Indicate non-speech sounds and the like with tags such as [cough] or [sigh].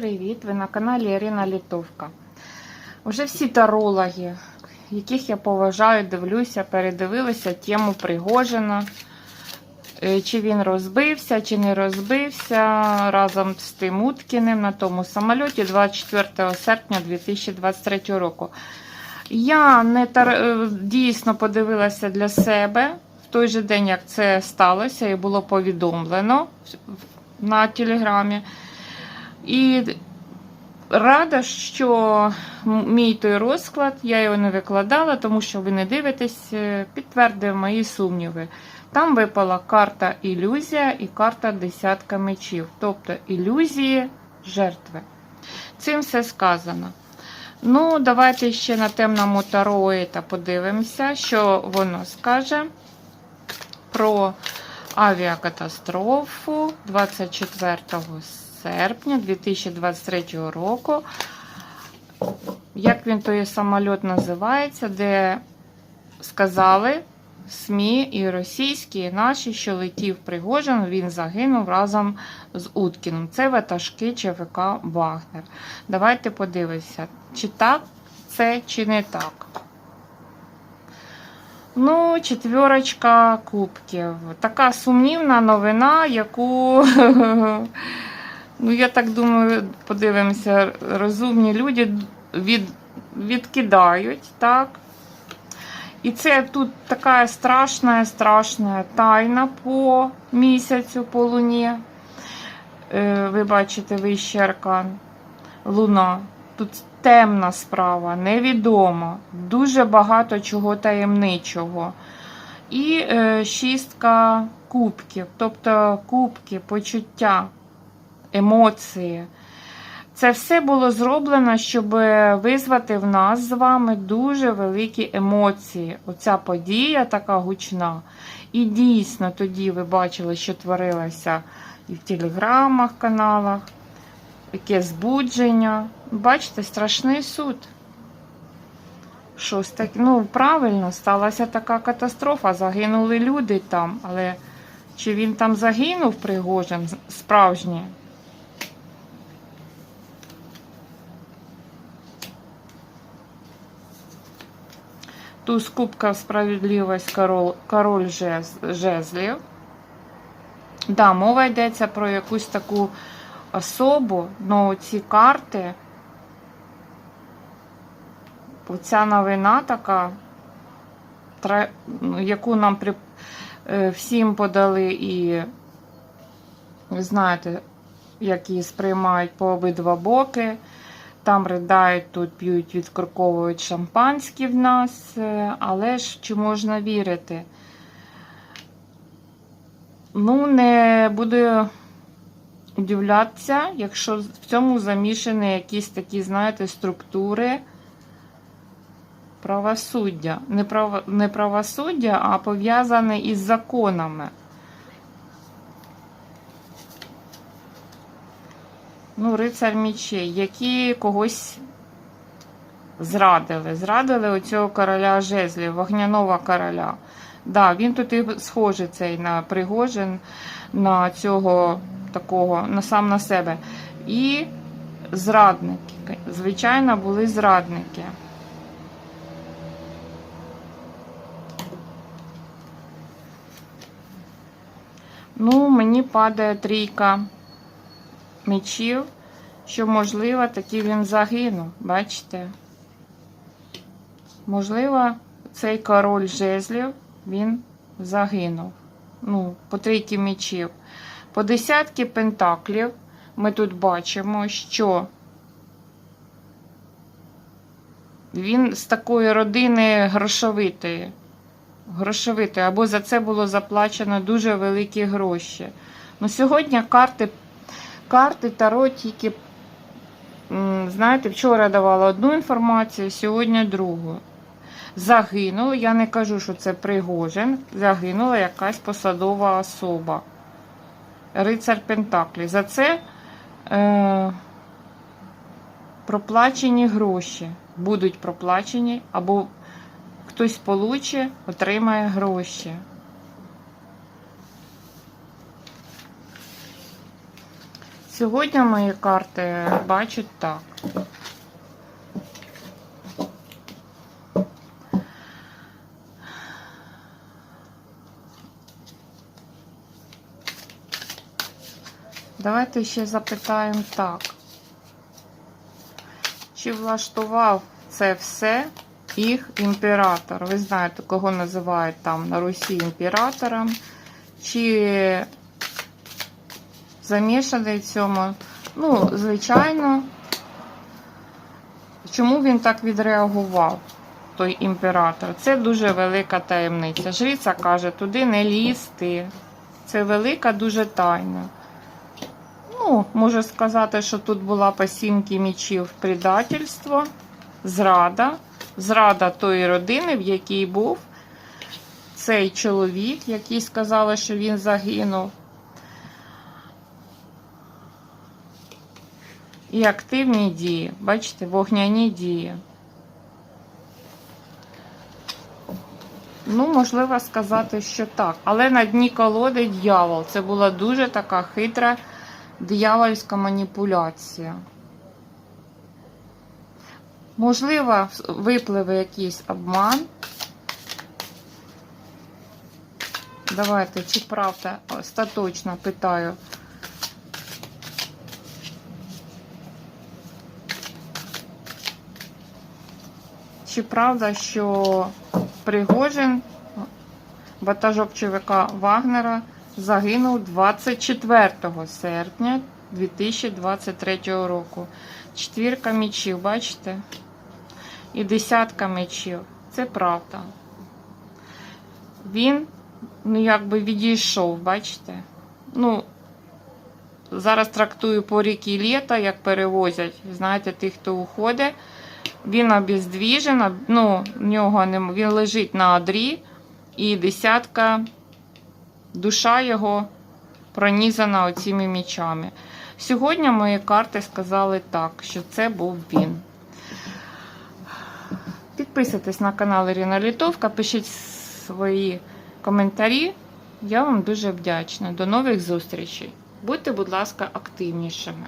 Привіт! Ви на каналі Ірина Літовка. Уже всі тарологи, яких я поважаю, дивлюся, передивилися тему Пригожина. Е, Чи він розбився, чи не розбився разом з тим Уткіним на тому самольоті 24 серпня 2023 року. Я не тар... е, дійсно подивилася для себе в той же день, як це сталося, і було повідомлено на телеграмі. І рада, що мій той розклад, я його не викладала, тому що ви не дивитесь, е, підтвердив мої сумніви. Там випала карта ілюзія і карта десятка мечів, тобто ілюзії жертви. Цим все сказано. Ну, давайте ще на темному таро Ейта подивимося, що воно скаже про авіакатастрофу 24 серпня 2023 року. Як він той самоліт називається, де сказали СМІ і російські, і наші, що летів Пригожин, він загинув разом з Уткіним. Це ватажки ЧВК Вагнер. Давайте подивимося, чи так це, чи не так. Ну, четверочка кубків. Така сумнівна новина, яку, [laughs] ну, я так думаю, подивимося, розумні люди від, відкидають, так? І це тут така страшна, страшна тайна по місяцю, по луні. Е, Ви бачите вищий аркан. Луна. Тут темна справа, невідома, дуже багато чого таємничого. І е, шістка кубків, тобто кубки, почуття, емоції. Це все було зроблено, щоб визвати в нас з вами дуже великі емоції. Оця подія така гучна. І дійсно тоді ви бачили, що творилося і в телеграмах, каналах, яке збудження. Бачите, страшний суд. Щось таке, ну, правильно, сталася така катастрофа. Загинули люди там, але чи він там загинув Пригожин справжній? Туз кубка справедливість король, король жез, жезлів. Да, мова йдеться про якусь таку особу, але ці карти, оця новина така, ну, яку нам при, е, всім подали, і ви знаєте, як її сприймають по обидва боки. Там ридають, тут п'ють, відкорковують шампанське в нас, е, але ж чи можна вірити? Ну, не буду удивлятися, якщо в цьому замішані якісь такі, знаєте, структури правосуддя. Не, право, не правосуддя, а пов'язані із законами. Ну, рицар мічей, які когось зрадили. Зрадили оцього короля жезлів, вогняного короля. Да, Він тут і схожий цей на Пригожин, на цього такого, на сам на себе. І зрадники. Звичайно, були зрадники. Ну, мені падає трійка мечів, що, можливо, таки він загинув. Бачите? Можливо, цей король жезлів він загинув. Ну, по трійки мечів. По десятки пентаклів ми тут бачимо, що він з такої родини грошовитої. Грошовитої, або за це було заплачено дуже великі гроші. Ну, Сьогодні карти карти Таро тільки, знаєте, вчора давала одну інформацію, сьогодні другу. Загинула, я не кажу, що це Пригожин, загинула якась посадова особа. Рицар Пентаклі. За це е, проплачені гроші. Будуть проплачені, або хтось получить, отримає гроші. Сьогодні мої карти бачать так. Давайте ще запитаємо так. Чи влаштував це все їх імператор? Ви знаєте, кого називають там на Русі імператором? Чи замішаний в цьому? Ну, звичайно. Чому він так відреагував, той імператор? Це дуже велика таємниця. Жриця каже, туди не лізти. Це велика дуже тайна. Ну, можу сказати, що тут була по сімки мічів предательство, зрада, зрада тої родини, в якій був цей чоловік, який сказали, що він загинув. І активні дії. Бачите, вогняні дії. Ну, можливо сказати, що так. Але на дні колоди дьявол. Це була дуже така хитра диявольська маніпуляція. Можливо, випливе якийсь обман. Давайте, чи правда, остаточно питаю. Чи правда, що Пригожин, ватажок ЧВК Вагнера, загинув 24 серпня 2023 року. Четвірка мечів, бачите? І десятка мечів. Це правда. Він, ну, якби відійшов, бачите? Ну, зараз трактую по ріки літа, як перевозять, знаєте, тих, хто уходить. Він обездвіжен, ну, в нього не, він лежить на одрі, і десятка, душа його пронізана оціми мічами. Сьогодні мої карти сказали так, що це був він. Підписуйтесь на канал Ірина Літовка, пишіть свої коментарі. Я вам дуже вдячна. До нових зустрічей. Будьте, будь ласка, активнішими.